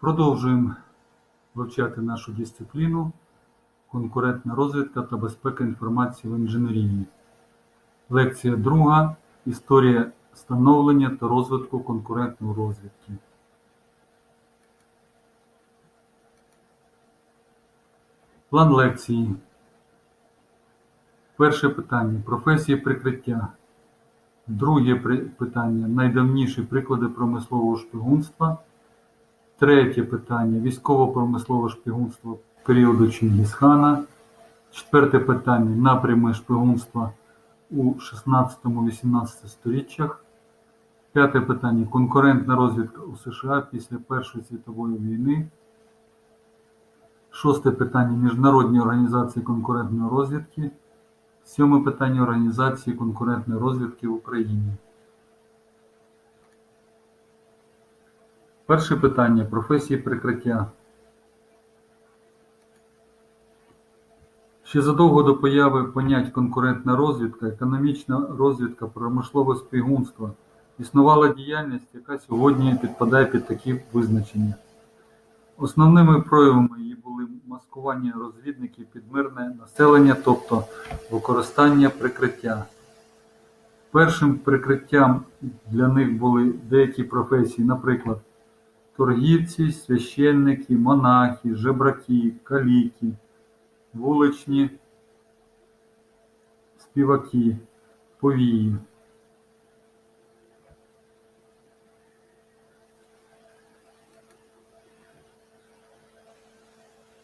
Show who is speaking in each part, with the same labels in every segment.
Speaker 1: Продовжуємо вивчати нашу дисципліну конкурентна розвідка та безпека інформації в інженерії. Лекція друга. Історія становлення та розвитку конкурентної розвідки. План лекції. Перше питання. Професії прикриття. Друге питання. Найдавніші приклади промислового шпигунства. Третє питання. Військово-промислове шпигунство періоду Чингісхана. Четверте питання. Напрями шпигунства у 16-18 сторіччях. П'яте питання. Конкурентна розвідка у США після Першої світової війни. Шосте питання. Міжнародні організації конкурентної розвідки. Сьоме питання. Організації конкурентної розвідки в Україні. Перше питання. Професії прикриття. Ще задовго до появи понять конкурентна розвідка, економічна розвідка, промислове спігунство існувала діяльність, яка сьогодні підпадає під такі визначення. Основними проявами її були маскування розвідників під мирне населення, тобто використання прикриття. Першим прикриттям для них були деякі професії, наприклад, торгівці, священники, монахи, жебраки, каліки, вуличні співаки, повії.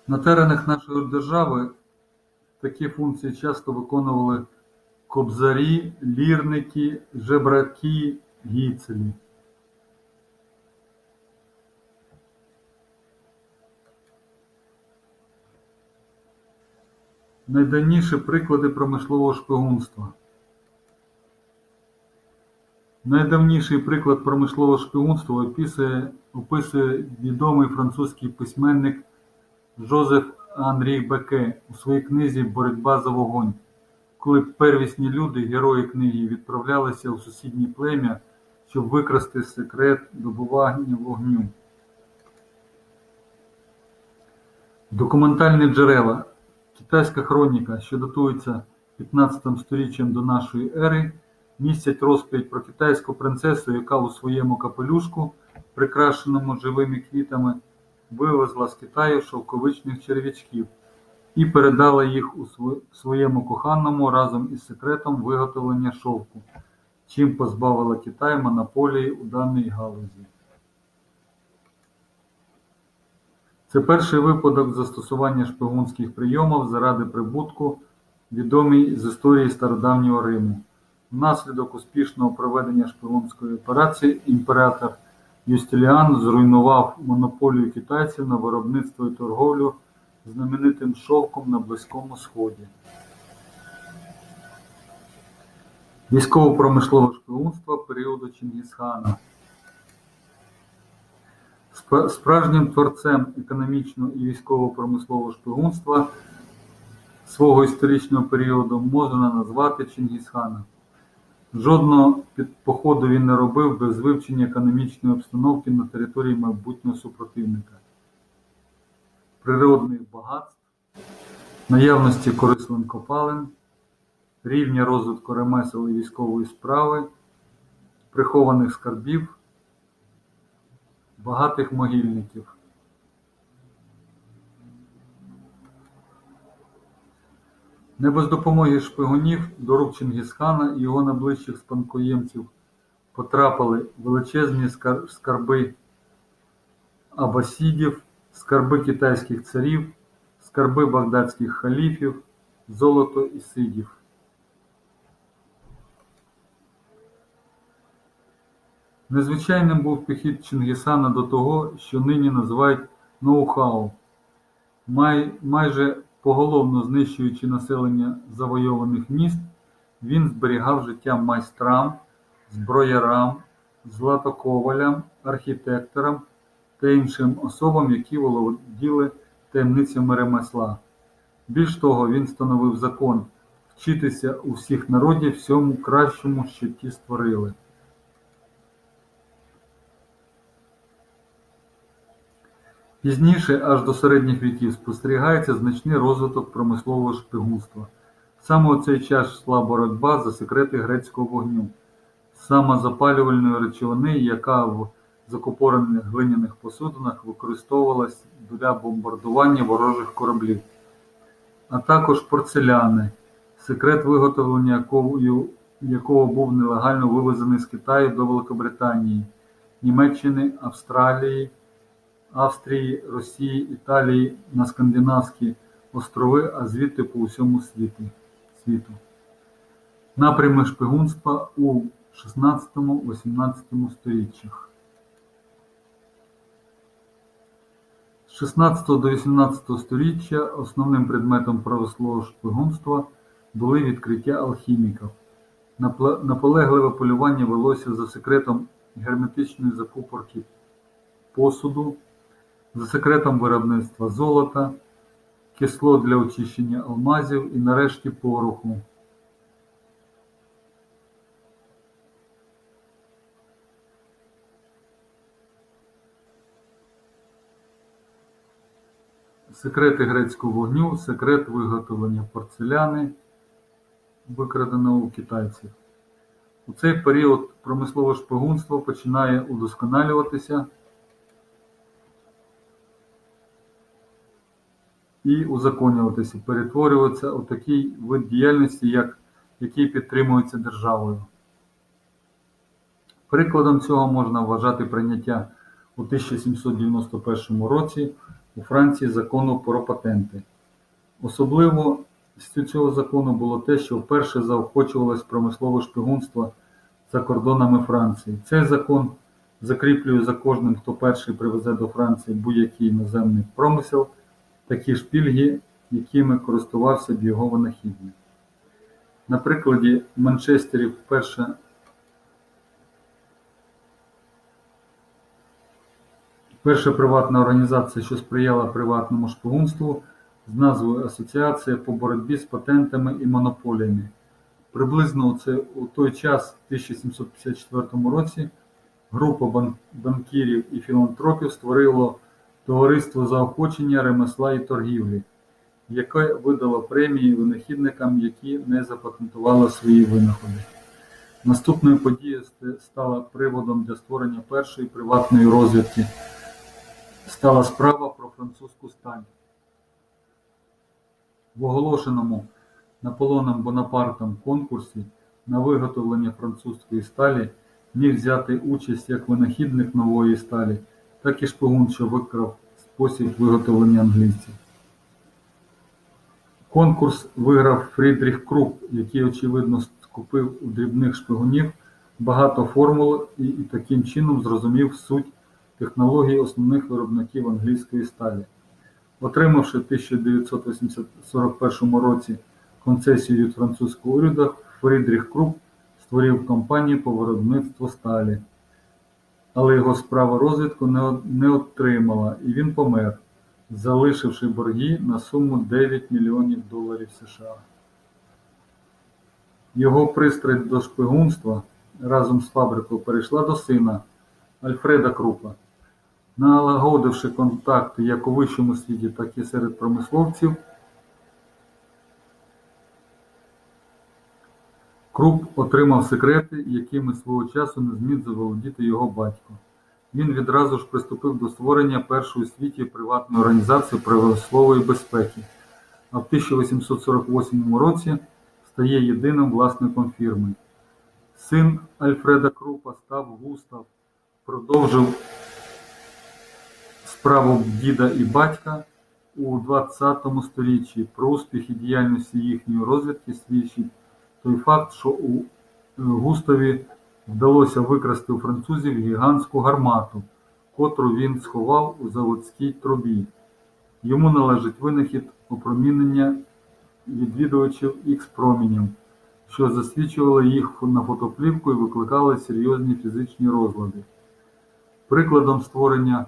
Speaker 1: На теренах нашої держави такі функції часто виконували кобзарі, лірники, жебраки, гіцелі. Найдавніші приклади промислового шпигунства. Найдавніший приклад промислового шпигунства описує, описує відомий французький письменник Жозеф Анрі Беке у своїй книзі Боротьба за вогонь, коли первісні люди, герої книги, відправлялися у сусіднє плем'я, щоб викрасти секрет добування вогню. Документальні джерела. Китайська хроніка, що датується 15 сторіччям до нашої ери, містять розповідь про китайську принцесу, яка у своєму капелюшку, прикрашеному живими квітами, вивезла з Китаю шовковичних черв'ячків і передала їх у своєму коханому разом із секретом виготовлення шовку, чим позбавила Китай монополії у даній галузі. Це перший випадок застосування шпигунських прийомів заради прибутку, відомий з історії стародавнього Риму. Внаслідок успішного проведення шпигунської операції імператор Юстиліан зруйнував монополію китайців на виробництво і торговлю знаменитим шовком на Близькому Сході. Військово-промислове шпигунство періоду Чингісхана. Справжнім творцем економічного і військово-промислового шпигунства свого історичного періоду можна назвати Чингісхана. Жодного походу він не робив без вивчення економічної обстановки на території майбутнього супротивника, природних багатств, наявності корисливин копалин, рівня розвитку ремесел і військової справи, прихованих скарбів, багатих могильників. Не без допомоги шпигунів до рук Чингісхана і його найближчих спадкоємців потрапили величезні скар- скарби абасідів, скарби китайських царів, скарби багдадських халіфів, золото і сидів. Незвичайним був підхід Чингісхана до того, що нині називають ноу-хау. Май, майже поголовно знищуючи населення завойованих міст, він зберігав життя майстрам, зброярам, златоковалям, архітекторам та іншим особам, які володіли таємницями ремесла. Більш того, він встановив закон вчитися у всіх народів всьому кращому, що ті створили. Пізніше, аж до середніх віків, спостерігається значний розвиток промислового шпигунства. Саме у цей час йшла боротьба за секрети грецького вогню, самозапалювальної речовини, яка в закупорених глиняних посудинах використовувалась для бомбардування ворожих кораблів, а також порцеляни, секрет виготовлення якого, якого був нелегально вивезений з Китаю до Великобританії, Німеччини, Австралії, Австрії, Росії, Італії на Скандинавські острови, а звідти по усьому світу. Напрями шпигунства у 16-18 століттях. З 16 до 18 століття основним предметом промислового шпигунства були відкриття алхіміків. Наполегливе полювання велося за секретом герметичної закупорки посуду, за секретом виробництва золота, кислот для очищення алмазів і нарешті пороху. Секрети грецького вогню, секрет виготовлення порцеляни, викраденого у китайців. У цей період промислове шпигунство починає удосконалюватися і узаконюватися, перетворюватися у такий вид діяльності, як, який підтримується державою. Прикладом цього можна вважати прийняття у 1791 році у Франції закону про патенти. Особливостю цього закону було те, що вперше заохочувалось промислове шпигунство за кордонами Франції. Цей закон закріплює за кожним, хто перший привезе до Франції будь-який іноземний промисел, такі ж пільги, якими користувався б його винахідник. На прикладі Манчестерів вперше Перша приватна організація, що сприяла приватному шпигунству, з назвою Асоціація по боротьбі з патентами і монополіями. Приблизно це, у той час, в 1754 році, група банкірів і філантропів створило товариство заохочення ремесла і торгівлі, яке видало премії винахідникам, які не запатентували свої винаходи. Наступною подією стала приводом для створення першої приватної розвідки стала справа про французьку сталь. В оголошеному Наполеоном Бонапартом конкурсі на виготовлення французької сталі міг взяти участь як винахідник нової сталі, так і шпигун, що викрав спосіб виготовлення англійців. Конкурс виграв Фрідріх Круп, який, очевидно, скупив у дрібних шпигунів багато формул і, і таким чином зрозумів суть технології основних виробників англійської сталі. Отримавши в 1941 році концесію від французького уряду, Фрідріх Круп створив компанію по виробництву сталі. Але його справа розвідку не, отримала, і він помер, залишивши борги на суму 9 мільйонів доларів США. Його пристрасть до шпигунства разом з фабрикою перейшла до сина Альфреда Крупа. Налагодивши контакти як у вищому світі, так і серед промисловців, Круп отримав секрети, якими свого часу не зміг заволодіти його батько. Він відразу ж приступив до створення першої у світі приватної організації промислової безпеки, а в 1848 році стає єдиним власником фірми. Син Альфреда Крупа став Густав, продовжив справу діда і батька у 20 столітті. Про успіх і діяльності їхньої розвідки свідчить той факт, що е, Густаві вдалося викрасти у французів гігантську гармату, котру він сховав у заводській трубі. Йому належить винахід опромінення відвідувачів Х-промінів, що засвічували їх на фотоплівку і викликали серйозні фізичні розлади. Прикладом створення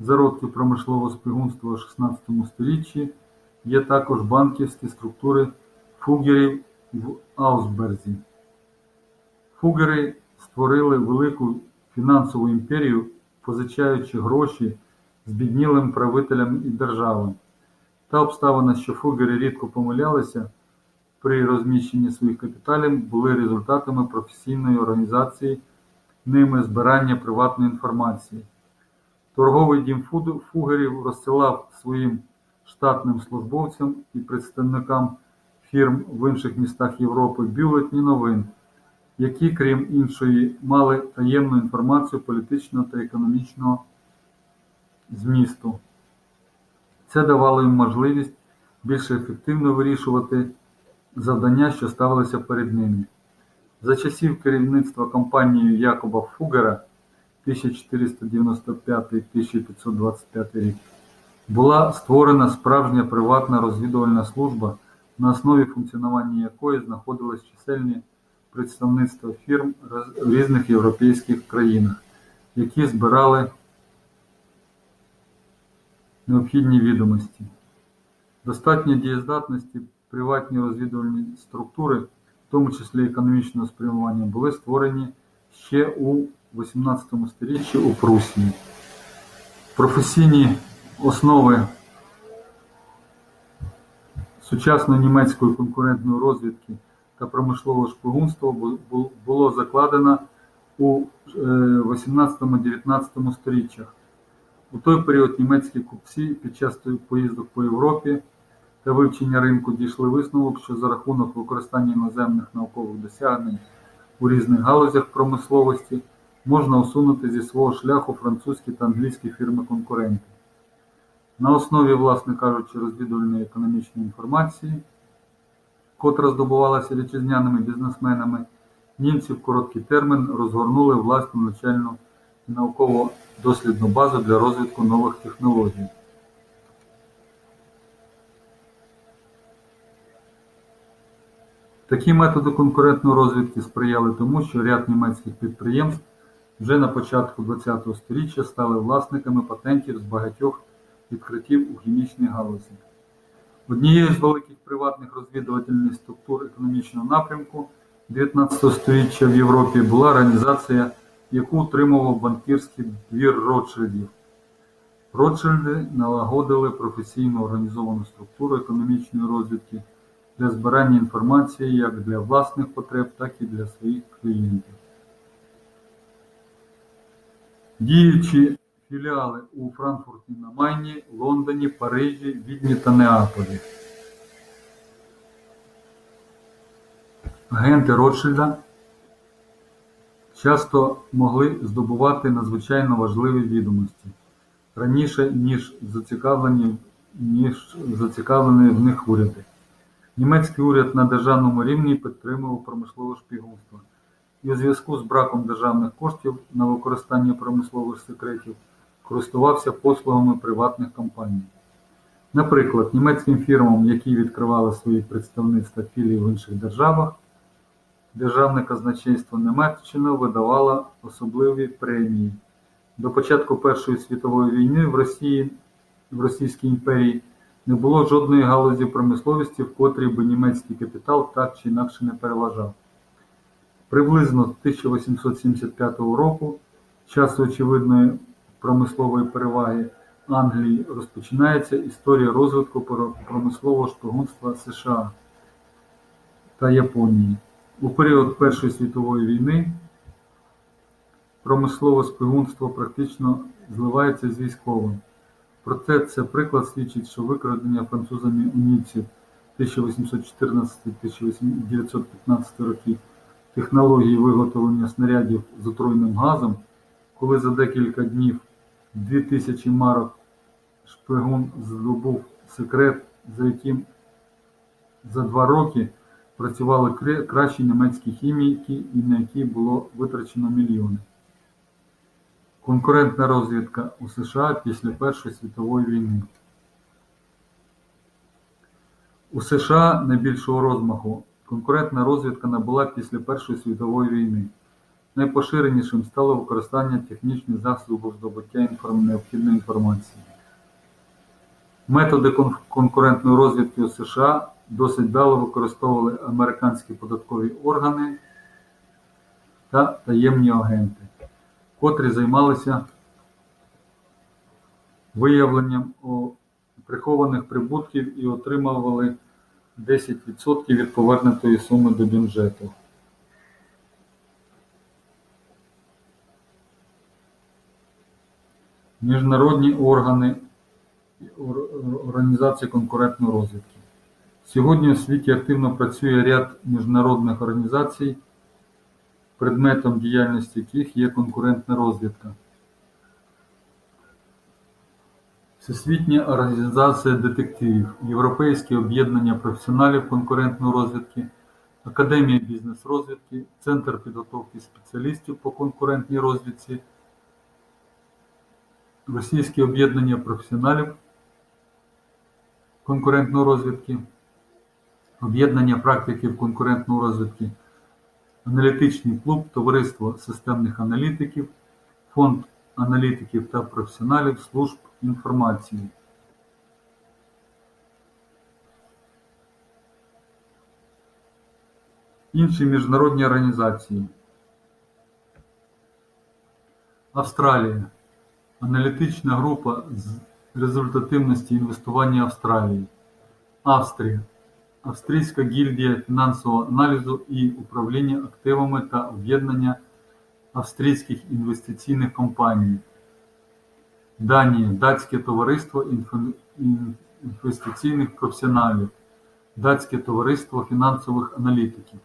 Speaker 1: зародків промислового шпигунства у XVI столітті є також банківські структури фугерів в Аусберзі. Фугери створили велику фінансову імперію, позичаючи гроші збіднілим правителям і державам. Та обставина, що фугери рідко помилялися при розміщенні своїх капіталів, були результатами професійної організації ними збирання приватної інформації. Торговий дім Фугерів розсилав своїм штатним службовцям і представникам фірм в інших містах Європи бюлетні новин, які, крім іншої, мали таємну інформацію політичного та економічного змісту. Це давало їм можливість більш ефективно вирішувати завдання, що ставилися перед ними. За часів керівництва компанією Якоба Фугера 1495-1525 рік була створена справжня приватна розвідувальна служба, на основі функціонування якої знаходились чисельні представництва фірм в різних європейських країнах, які збирали необхідні відомості. Достатньо дієздатності приватні розвідувальні структури, в тому числі економічного спрямування, були створені ще у XVIII сторіччі у Прусії. Професійні основи сучасної німецької конкурентної розвідки та промислового шпигунства бу- бу- було закладено у е, 18-19 сторіччях. У той період німецькі купці під час поїздок по Європі та вивчення ринку дійшли висновок, що за рахунок використання іноземних наукових досягнень у різних галузях промисловості можна усунути зі свого шляху французькі та англійські фірми-конкуренти. На основі, власне кажучи, розвідувальної економічної інформації, котра здобувалася вітчизняними бізнесменами, німці в короткий термін розгорнули власну навчальну і науково-дослідну базу для розвитку нових технологій. Такі методи конкурентної розвідки сприяли тому, що ряд німецьких підприємств вже на початку ХХ століття стали власниками патентів з багатьох відкриттів у хімічній галузі. Однією з великих приватних розвідувальних структур економічного напрямку 19 століття в Європі була організація, яку утримував банкірський двір Ротшильдів. Ротшильди налагодили професійно організовану структуру економічної розвідки для збирання інформації як для власних потреб, так і для своїх клієнтів. Діючі філіали у Франкфурті на Майні, Лондоні, Парижі, Відні та Неаполі. Агенти Ротшильда часто могли здобувати надзвичайно важливі відомості раніше, ніж зацікавлені, ніж зацікавлені в них уряди. Німецький уряд на державному рівні підтримував промислове шпигунство і у зв'язку з браком державних коштів на використання промислових секретів користувався послугами приватних компаній. Наприклад, німецьким фірмам, які відкривали свої представництва філії в інших державах, Державне казначейство Німеччини видавало особливі премії. До початку Першої світової війни в Росії, в Російській імперії не було жодної галузі промисловості, в котрій би німецький капітал так чи інакше не переважав. Приблизно з 1875 року, часу очевидної промислової переваги Англії, розпочинається історія розвитку промислового шпигунства США та Японії. У період Першої світової війни промислове шпигунство практично зливається з військовим. Проте це приклад свідчить, що викрадення французами унійців 1814-1915 років технології виготовлення снарядів з отруйним газом, коли за декілька днів 2000 марок шпигун здобув секрет, за яким за два роки працювали кращі німецькі хіміки і на які було витрачено мільйони. Конкурентна розвідка у США після Першої світової війни. У США найбільшого розмаху конкурентна розвідка набула після Першої світової війни. Найпоширенішим стало використання технічних засобів здобуття необхідної інформації. Методи конкурентної розвідки у США досить вдало використовували американські податкові органи та таємні агенти, котрі займалися виявленням прихованих прибутків і отримували 10% від повернутої суми до бюджету. Міжнародні органи організації конкурентної розвідки. Сьогодні у світі активно працює ряд міжнародних організацій, предметом діяльності яких є конкурентна розвідка. Всесвітня організація детективів, Європейське об'єднання професіоналів конкурентної розвідки, Академія бізнес-розвідки, Центр підготовки спеціалістів по конкурентній розвідці, Російське об'єднання професіоналів конкурентної розвідки, Об'єднання практиків конкурентної розвідки, Аналітичний клуб, Товариство системних аналітиків, Фонд аналітиків та професіоналів служб інформації. Інші міжнародні організації. Австралія. Аналітична група з результативності інвестування Австралії. Австрія. Австрійська гільдія фінансового аналізу і управління активами та об'єднання австрійських інвестиційних компаній. Данія. Датське товариство інвестиційних професіоналів. Датське товариство фінансових аналітиків.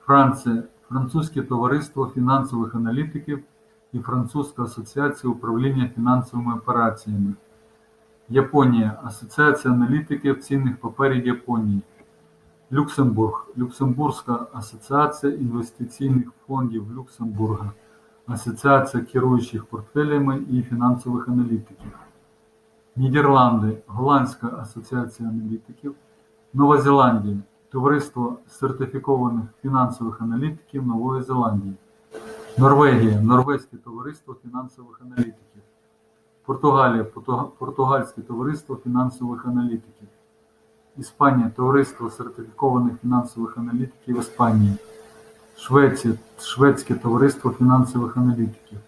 Speaker 1: Франція. Французьке товариство фінансових аналітиків і Французька асоціація управління фінансовими операціями. Японія. Асоціація аналітиків цінних паперів Японії. Люксембург. Люксембурзька асоціація інвестиційних фондів Люксембурга. Асоціація керуючих портфелями і фінансових аналітиків. Нідерланди. Голландська асоціація аналітиків. Нова Зеландія. Товариство сертифікованих фінансових аналітиків Нової Зеландії. Норвегія. Норвезьке товариство фінансових аналітиків. Португалія. Португальське товариство фінансових аналітиків. Іспанія. Товариство сертифікованих фінансових аналітиків Іспанії. Швеція. Шведське товариство фінансових аналітиків.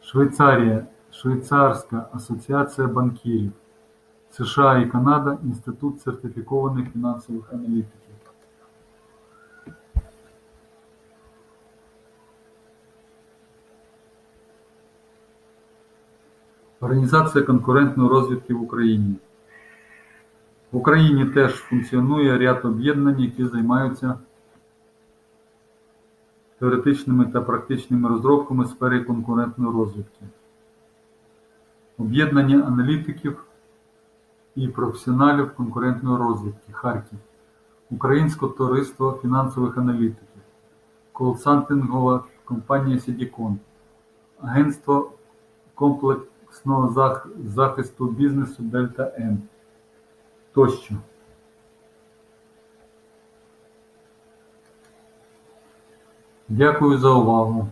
Speaker 1: Швейцарія. Швейцарська асоціація банкірів. США і Канада. Інститут сертифікованих фінансових аналітиків. Організація конкурентної розвідки в Україні. В Україні теж функціонує ряд об'єднань, які займаються теоретичними та практичними розробками в сфері конкурентної розвідки. Об'єднання аналітиків і професіоналів конкурентної розвідки Харків, Українське товариство фінансових аналітиків, колсантингова компанія Сідікон, Агентство комплексного зах- захисту бізнесу Дельта М тощо. Дякую за увагу.